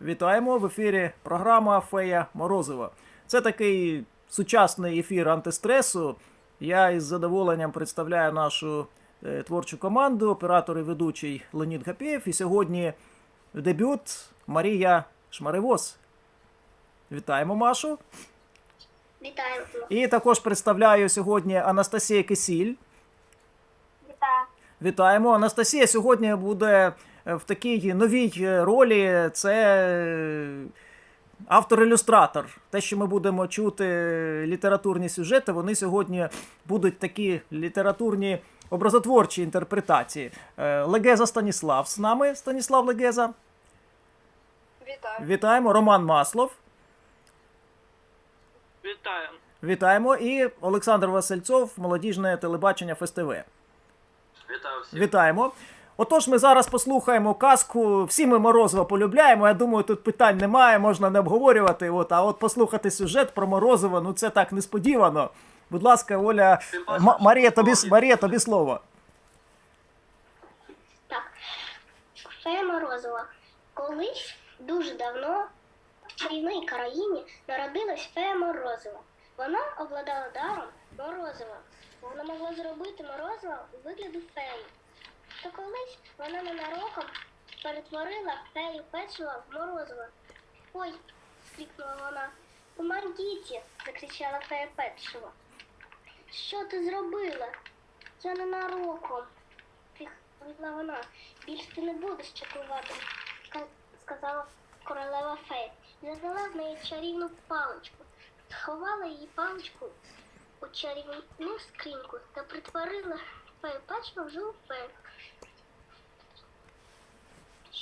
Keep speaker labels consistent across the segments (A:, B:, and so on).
A: Вітаємо в ефірі програма Фея Морозова. Це такий сучасний ефір антистресу. Я із задоволенням представляю нашу е, творчу команду, оператор і ведучий Леонід Гапєєв. І сьогодні дебют Марія Шмаревоз. Вітаємо Машу.
B: Вітаю.
A: І також представляю сьогодні Анастасія Кисіль.
B: Вітаю.
A: Вітаємо. Анастасія сьогодні буде в такій новій е, ролі. Це е, автор-ілюстратор. Те, що ми будемо чути е, літературні сюжети, вони сьогодні будуть такі літературні образотворчі інтерпретації. Е, Легеза Станіслав з нами. Станіслав Легеза.
B: Вітаю.
A: Вітаємо. Роман Маслов.
C: Вітаю.
A: Вітаємо. І Олександр Васильцов, молодіжне телебачення ФСТВ.
C: Вітаю всіх.
A: Вітаємо. Отож, ми зараз послухаємо казку. Всі ми Морозова полюбляємо. Я думаю, тут питань немає, можна не обговорювати. От, а от послухати сюжет про Морозова, ну це так несподівано. Будь ласка, Оля, М- Марія, тобі, Марія, тобі слово.
B: Так. Фея Морозова. Колись дуже давно в чарівній країні народилась фея Морозова. Вона обладала даром Морозова. Вона могла зробити Морозова у вигляді феї. То колись вона ненароком перетворила фею печива в Морозова. Ой, скрикнула вона. Помогіть! закричала фея печива. Що ти зробила? Я ненароком. відповіла вона. Більш ти не будеш чаклувати, сказала королева фея. І задала в неї чарівну паличку. Сховала її паличку у чарівну скриньку та притворила фею печиво в живу фею.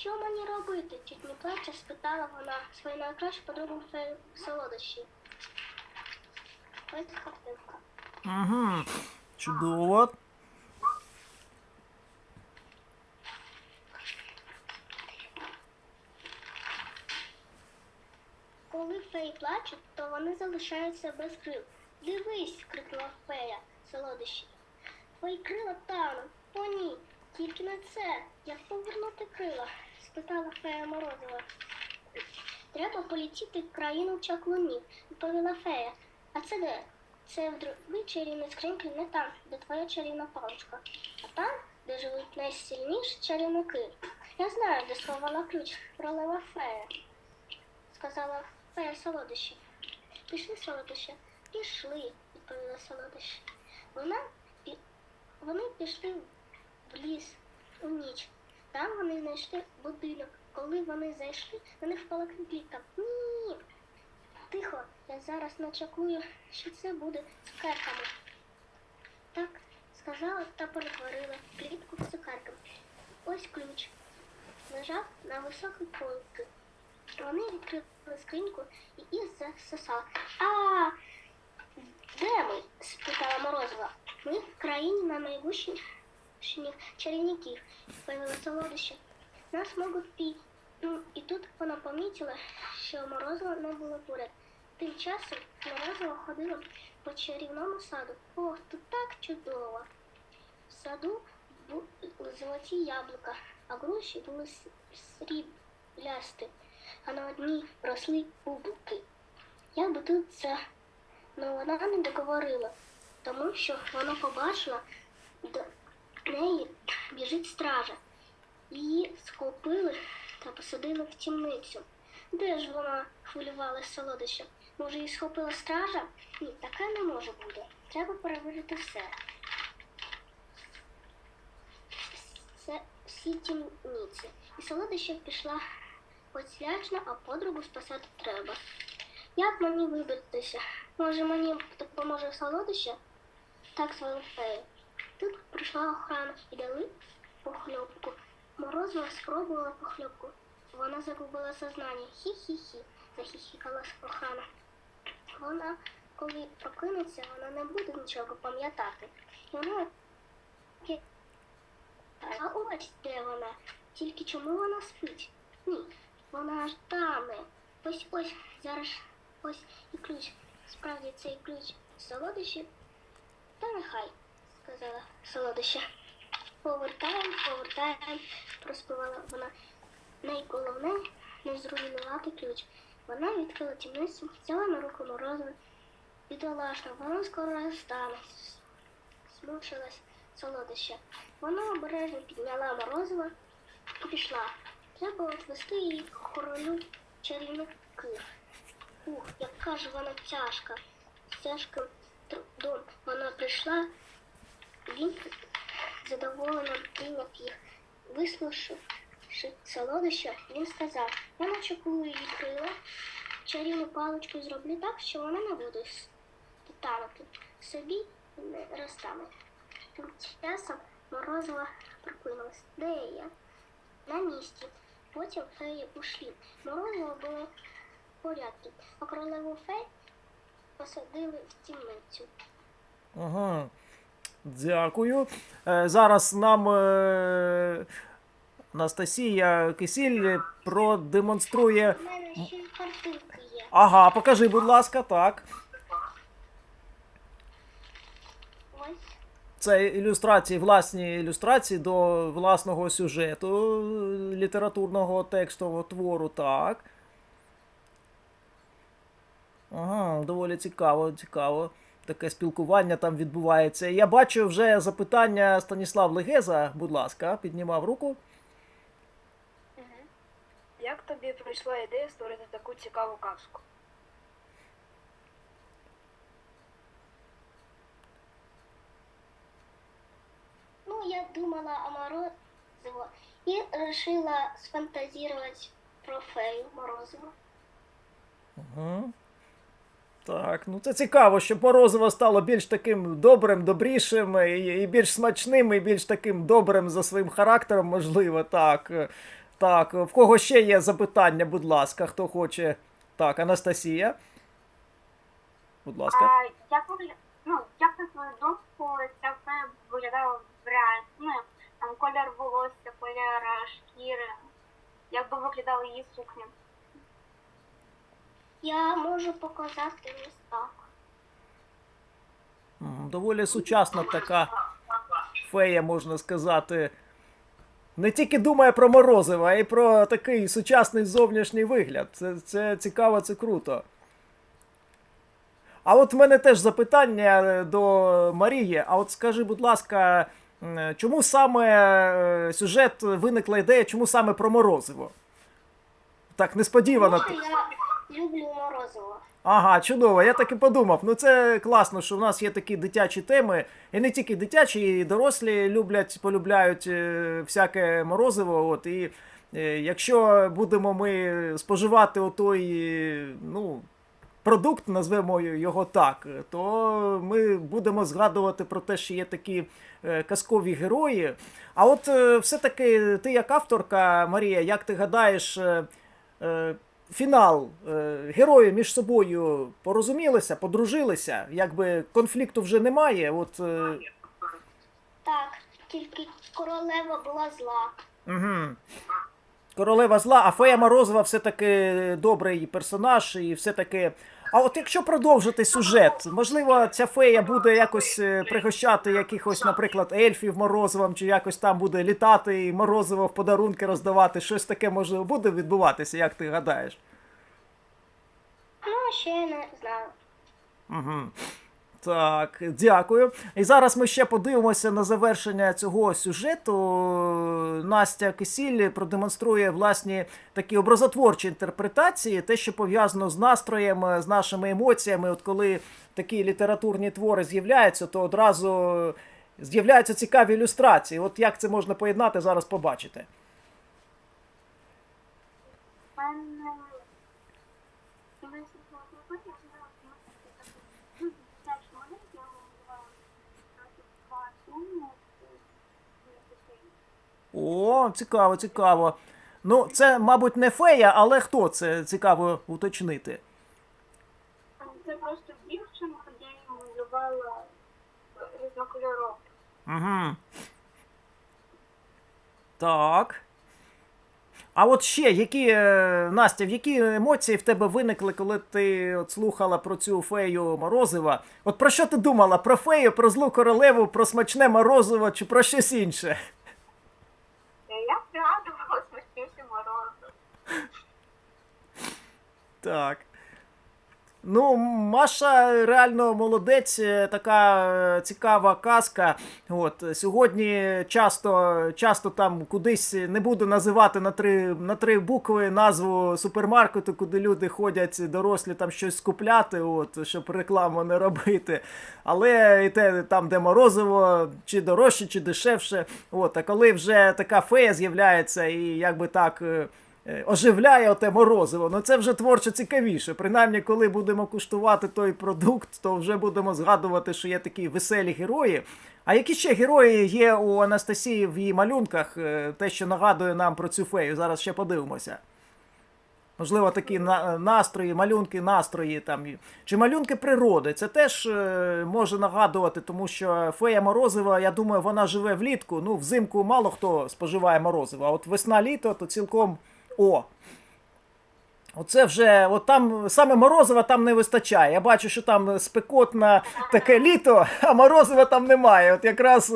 B: Що мені робити? чуть не плаче, спитала вона свою найкращу подругу солодощі. Ось картинка.
A: Угу. Чудово.
B: Коли феї плачуть, то вони залишаються без крил. Дивись, крикнула фея солодощі. Твої крила тануть. О ні, тільки не це. Як повернути крила? Спитала фея Морозова. Треба полетіти в країну чаклунів, відповіла фея. А це де? Це в другій чарівній скриньці не там, де твоя чарівна паличка, а там, де живуть найсильніші чарівники. Я знаю, де сховала ключ, королева фея сказала фея солодощі. Пішли солодощі. Пішли, відповіла солодощі. Вона вони пішли в ліс у ніч. Там вони знайшли будинок. Коли вони зайшли, на них впала клітка. Ні. Тихо, я зараз начакую, що це буде цукерками. Так сказала та перетворила клітку в цукерки. Ось ключ. Лежав на високій полці. Вони відкрили скриньку і Із засосала. А де ми? спитала Морозова. Ми в країні на найгущих чарівників, повіла солодище. Нас можуть піти. Ну, і тут вона помітила, що Морозова не було поряд. Тим часом Морозова ходила по чарівному саду. Ох, тут так чудово. В саду були золоті яблука, а груші були с- сріблясті а на одній росли бублики. Як би тут це, але вона не договорила, тому що вона побачила, неї біжить стража. Її схопили та посадили в тімницю. Де ж вона хвилювалася солодоща? Може, її схопила стража? Ні, таке не може бути. Треба перевірити все. Це всі тімниці. І солодоща пішла поцілячно, а подругу спасати треба. Як мені вибратися? Може мені допоможе солодище? Так свою фею. Тут прийшла охрана і дали похльопку. Морозова спробувала похльопку. Вона загубила сознання. Хі-хі-хі, захіхікала охрана. Вона, коли прокинеться, вона не буде нічого пам'ятати. І Вона а ось де вона. Тільки чому вона спить? Ні, вона ж там. Ось ось зараз ось і ключ. Справді цей ключ солодощі. Та нехай, сказала солодоща. Повертаємо, повертаємо, проспівала вона. Найголовне не зруйнувати ключ. Вона відкрила тімницю, взяла на руку морозиво. Бідолашна, воно скоро розтане. Смучилась солодоща. Вона обережно підняла морозиво і пішла. Треба отвести її королю чарівників. Ух, яка ж вона тяжка. З тяжким трудом вона прийшла, він задоволено прийняв їх. Вислушавши солодоща, він сказав, я начеплю її крила, чарівну паличку зроблю так, що вона не буде танути собі не розтане. Тим часом морозова прокинулась. Де я? На місці. Потім феї ушли. Морозиво було в порядку, а королеву фей посадили в тімницю.
A: Ага. Дякую. Е, Зараз нам е, Анастасія Кисіль продемонструє.
B: У мене ще й картинки є.
A: Ага, покажи, будь ласка, так.
B: Ось.
A: Це ілюстрації, власні ілюстрації до власного сюжету е, літературного текстового твору, так. Ага, доволі цікаво, цікаво. Таке спілкування там відбувається. Я бачу вже запитання Станіслав Легеза, будь ласка, піднімав руку.
D: Як тобі прийшла ідея створити таку цікаву казку?
B: Ну, я думала о Морозово и решила сфантазировать про фею Морозово.
A: Угу. Так, ну це цікаво, щоб морозиво стало більш таким добрим, добрішим, і, і більш смачним, і більш таким добрим за своїм характером, можливо, так. Так, в кого ще є запитання, будь ласка, хто хоче. Так, Анастасія. Будь ласка.
E: А як вигля... ну, як на твою думку ця фея виглядала в реальності? Ну, там колір волосся, колір е, шкіри, як би виглядала її сукня?
B: Я можу показати ось так.
A: Доволі сучасна така фея, можна сказати. Не тільки думає про морозиво, а й про такий сучасний зовнішній вигляд. Це, це цікаво, це круто. А от в мене теж запитання е, до Марії. А от скажи, будь ласка, чому саме е, сюжет виникла ідея, чому саме про морозиво? Так несподівано.
B: Тому я люблю Морозово.
A: Ага, чудово. Я так і подумав. Ну це класно, що в нас є такі дитячі теми. І не тільки дитячі, і дорослі люблять, полюбляють е, всяке морозиво. От і е, якщо будемо ми споживати отой, е, ну. Продукт, назвемо його так, то ми будемо згадувати про те, що є такі е, казкові герої. А от е, все-таки ти як авторка, Марія, як ти гадаєш, фінал е, герої між собою порозумілися, подружилися, якби конфлікту вже немає. От, е,
B: Так, тільки королева була зла.
A: угу. Королева зла, а Фея Морозова все-таки добрий персонаж, і все-таки. А от якщо продовжити сюжет, можливо, ця фея буде якось е, пригощати якихось, наприклад, ельфів морозивом, чи якось там буде літати і морозиво в подарунки роздавати. Щось таке можливо буде відбуватися, як ти гадаєш?
B: Ну, ще не знаю.
A: Угу. Так, дякую. І зараз ми ще подивимося на завершення цього сюжету. Настя Кисіль продемонструє власні такі образотворчі інтерпретації, те, що пов'язано з настроєм, з нашими емоціями. От коли такі літературні твори з'являються, то одразу з'являються цікаві ілюстрації. От як це можна поєднати, зараз побачите.
E: У мене... у мене сьогодні робота, я знала, що ми такі такі, ну, дитячі малюнки, я його називаю, трохи два сумні,
A: О, цікаво, цікаво. Ну, це, мабуть, не фея, але хто це цікаво уточнити.
E: Це просто дівчинка, я її малювала різнокольорово.
A: Угу. Так. А от ще, які, е, Настя, в які емоції в тебе виникли, коли ти от слухала про цю фею Морозива? От про що ти думала? Про фею, про злу королеву, про смачне морозиво чи про щось інше?
E: Я пригадувала смачніше морозиво.
A: Так. Ну, Маша реально молодець, е, така е, цікава казка. От, е, сьогодні часто, часто там кудись не буду називати на три, на три букви назву супермаркету, куди люди ходять дорослі там щось скупляти, от, щоб рекламу не робити. Але і те, там, де морозиво, чи дорожче, чи дешевше. От, а коли вже така фея з'являється і якби так. Е, оживляє оте морозиво. Ну це вже творчо цікавіше. Принаймні, коли будемо куштувати той продукт, то вже будемо згадувати, що є такі веселі герої. А які ще герої є у Анастасії в її малюнках, е, те, що нагадує нам про цю фею? Зараз ще подивимося. Можливо, такі настрої, малюнки, настрої там. Чи малюнки природи. Це теж е, може нагадувати, тому що фея морозива, я думаю, вона живе влітку. Ну, взимку мало хто споживає морозиво, а от весна-літо то цілком о. Оце вже, от там саме морозива там не вистачає. Я бачу, що там спекотне таке літо, а морозива там немає. От якраз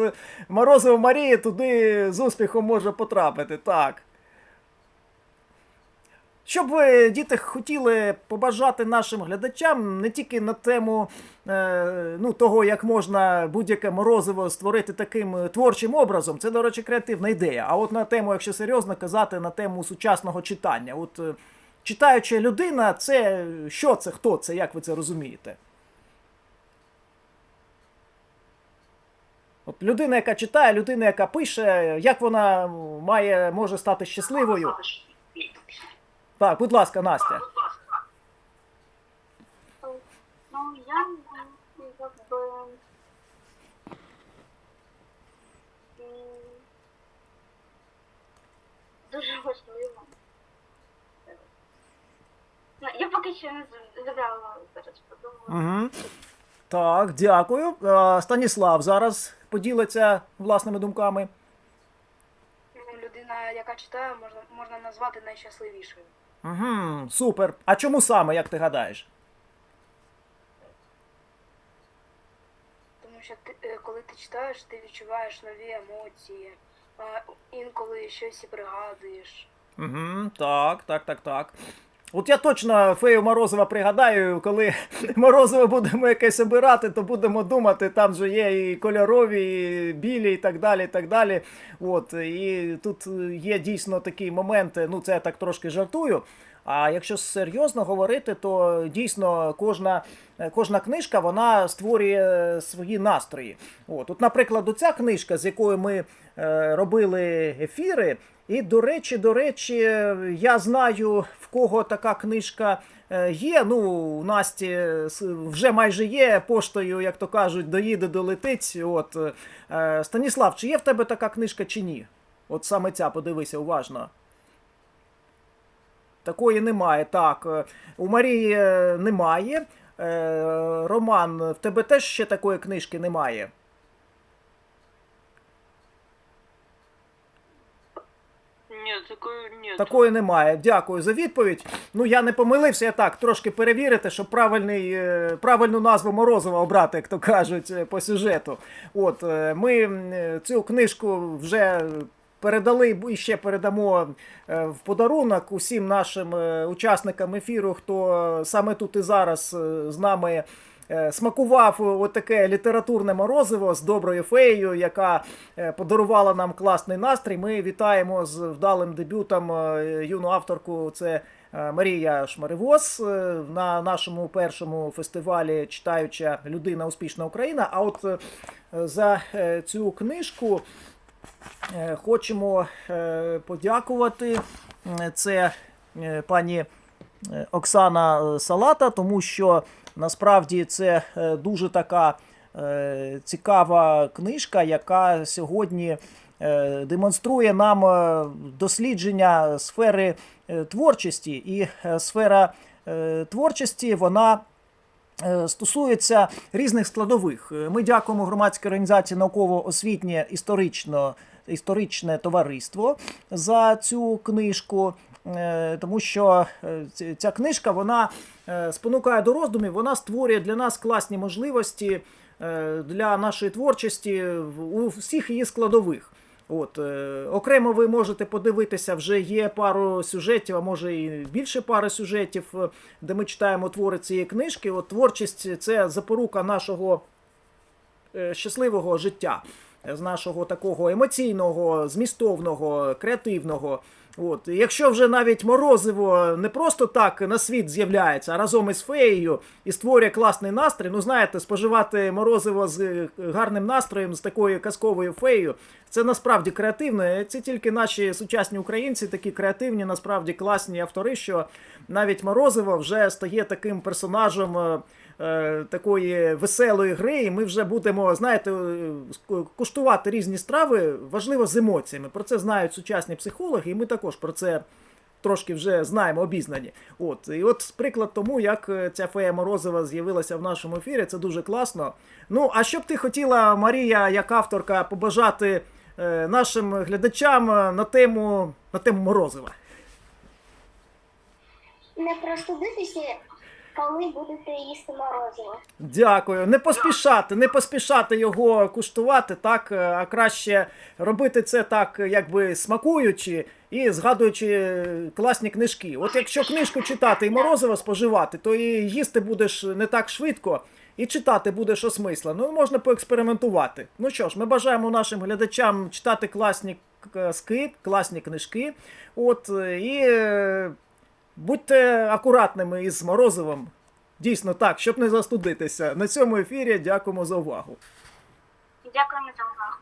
A: морозова Марії туди з успіхом може потрапити. Так. Що б ви, діти, хотіли побажати нашим глядачам не тільки на тему е, ну, того, як можна будь-яке морозиво створити таким е, творчим образом, це, до речі, креативна ідея. А от на тему, якщо серйозно казати, на тему сучасного читання. От е, читаюча людина, це що це, хто це, як ви це розумієте? От людина, яка читає, людина, яка пише, як вона має, може стати щасливою. Так, будь ласка, Настя.
E: Ну, я ну, как бы... м, Дуже важливо. Ну, я поки що не з- зібрала зараз подумала.
A: Угу. Так, дякую. Е, Станіслав зараз поділиться власними думками.
D: Ну, Людина, яка читає, можна, можна назвати найщасливішою.
A: Угу, супер. А чому саме, як ти гадаєш?
D: Тому що ти, е, коли ти читаєш, ти відчуваєш нові емоції, а, інколи щось і пригадуєш.
A: Угу, так, так, так, так. От я точно фею Морозова пригадаю, коли Морозиво будемо якесь обирати, то будемо думати, там же є і кольорові, і білі, і так далі. і так далі. От, і тут є дійсно такі моменти, ну це я так трошки жартую. А якщо серйозно говорити, то дійсно кожна, кожна книжка вона створює свої настрої. От, от, наприклад, оця книжка, з якою ми е, робили ефіри, і до речі, до речі, я знаю, в кого така книжка е, є. Ну, у Насті вже майже є поштою, як то кажуть, доїде, долетить. От е, Станіслав, чи є в тебе така книжка чи ні? От саме ця, подивися уважно. Такої немає. Так. Е, У Марії е, немає. Е, Роман, в тебе теж ще такої книжки немає.
C: Ні, такої ні.
A: Такої немає. Дякую за відповідь. Ну я не помилився, я так трошки перевірити, щоб правильний, е, правильну назву Морозова обрати, як то кажуть, е, по сюжету. От е, ми цю книжку вже. Передали і ще передамо в подарунок усім нашим учасникам ефіру, хто саме тут і зараз з нами смакував отаке літературне морозиво з доброю феєю, яка е, подарувала нам класний настрій. Ми вітаємо з вдалим дебютом е, юну авторку. Це е, Марія Шмаривоз е, на нашому першому фестивалі Читаюча людина Успішна Україна. А от е, за е, цю книжку е, хочемо е, подякувати. Е, Це е, пані е, Оксана е, Салата, тому що насправді це е, дуже така е, цікава книжка, яка сьогодні е, демонструє нам дослідження сфери творчості. І сфера творчості вона стосується різних складових. Ми дякуємо громадській організації науково-освітнє. Історичне товариство за цю книжку, тому що е, ця книжка вона е, спонукає до роздумів, вона створює для нас класні можливості е, для нашої творчості у всіх її складових. От, е, окремо ви можете подивитися, вже є пару сюжетів, а може і більше пари сюжетів, е, де ми читаємо твори цієї книжки. От творчість це запорука нашого е, щасливого життя, е, з нашого такого емоційного, змістовного, креативного. От, якщо вже навіть морозиво не просто так на світ з'являється, а разом із феєю і створює класний настрій. Ну знаєте, споживати морозиво з е, гарним настроєм, з такою казковою феєю, це насправді креативно. Це тільки наші сучасні українці, такі креативні, насправді класні автори, що навіть морозиво вже стає таким персонажем. Е, Такої веселої гри, і ми вже будемо, знаєте, е, куштувати різні страви, важливо з емоціями. Про це знають сучасні психологи, і ми також про це трошки вже знаємо, обізнані. От, і от приклад тому, як е, ця фея Морозова з'явилася в нашому ефірі, це дуже класно. Ну, а що б ти хотіла, Марія, як авторка, побажати е, нашим глядачам на тему, на тему Морозива?
B: Не простудитися, коли будете їсти морозиво.
A: Дякую. Не поспішати, не поспішати його куштувати, так, е, а краще робити це так, якби смакуючи і згадуючи е, класні книжки. От якщо книжку читати і морозиво споживати, то і їсти будеш не так швидко. І читати будеш осмислено. Ну, можна поекспериментувати. Ну що ж, ми бажаємо нашим глядачам читати класні казки, класні книжки. От, е, і е, будьте акуратними із морозивом. Дійсно так, щоб не застудитися. На цьому ефірі дякуємо за увагу.
E: Дякуємо за увагу.